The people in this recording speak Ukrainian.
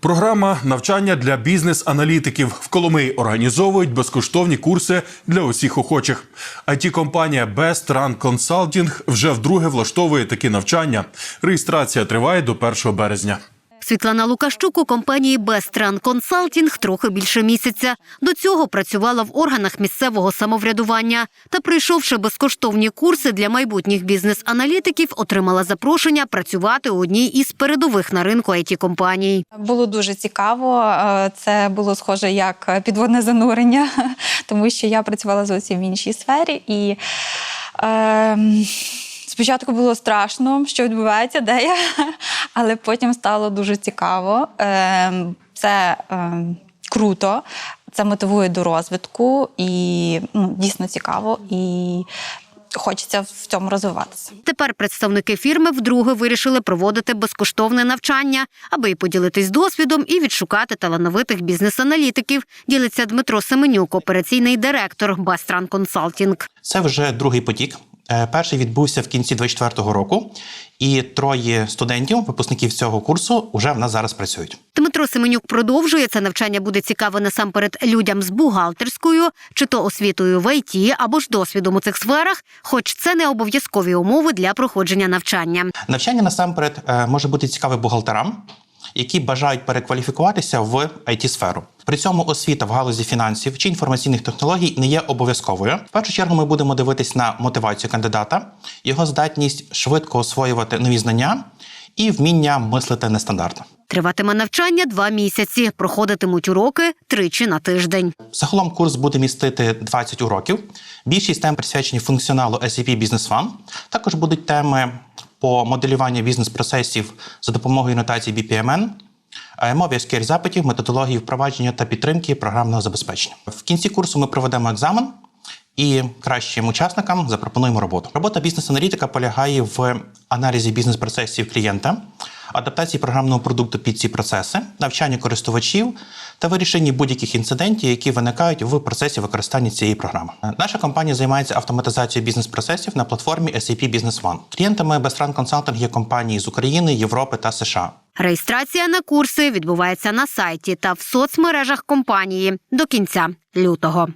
Програма навчання для бізнес-аналітиків в Коломиї організовують безкоштовні курси для усіх охочих. it компанія Best Run Consulting вже вдруге влаштовує такі навчання. Реєстрація триває до 1 березня. Світлана Лукащук у компанії Besтран Consulting трохи більше місяця. До цього працювала в органах місцевого самоврядування. Та, прийшовши безкоштовні курси для майбутніх бізнес-аналітиків, отримала запрошення працювати у одній із передових на ринку it компаній. Було дуже цікаво. Е, Це було схоже як підводне занурення, тому що я працювала зовсім в іншій сфері. І е, спочатку було страшно, що відбувається, де я, але потім стало дуже цікаво. Е, Це е, круто, це мотивує до розвитку і ну, дійсно цікаво. І хочеться в цьому розвиватися. Тепер представники фірми вдруге вирішили проводити безкоштовне навчання, аби і поділитись досвідом і відшукати талановитих бізнес-аналітиків. Ділиться Дмитро Семенюк, операційний директор Besтран Consulting. Це вже другий потік. Е, Перший відбувся в кінці 24-го року, і троє студентів, випускників цього курсу, вже в нас зараз працюють. Дмитро Семенюк продовжує це навчання буде цікаве насамперед людям з бухгалтерською, чи то освітою в ІТ, або ж досвідом у цих сферах, хоч це не обов'язкові умови для проходження навчання. Навчання насамперед е, може бути цікаве бухгалтерам, які бажають перекваліфікуватися в it сферу При цьому освіта в галузі фінансів чи інформаційних технологій не є обов'язковою. В першу чергу ми будемо дивитись на мотивацію кандидата, його здатність швидко освоювати нові знання і вміння мислити нестандартно. Триватиме навчання два місяці. Проходитимуть уроки тричі на тиждень. Загалом курс буде містити 20 уроків. Більшість тем присвячені функціоналу SAP Business One. Також будуть теми по моделюванню бізнес-процесів за допомогою нотації BPMN, мови SQL запитів, методології впровадження та підтримки програмного забезпечення. В кінці курсу ми проведемо екзамен. І кращим учасникам запропонуємо роботу. Робота бізнес-аналітика полягає в аналізі бізнес-процесів клієнта, адаптації програмного продукту під ці процеси, навчанні користувачів та вирішенні будь-яких інцидентів, які виникають в процесі використання цієї програми. Наша компанія займається автоматизацією бізнес-процесів на платформі SAP Business One. Клієнтами Bestrand Consulting є компанії з України, Європи та США. Реєстрація на курси відбувається на сайті та в соцмережах компанії до кінця лютого.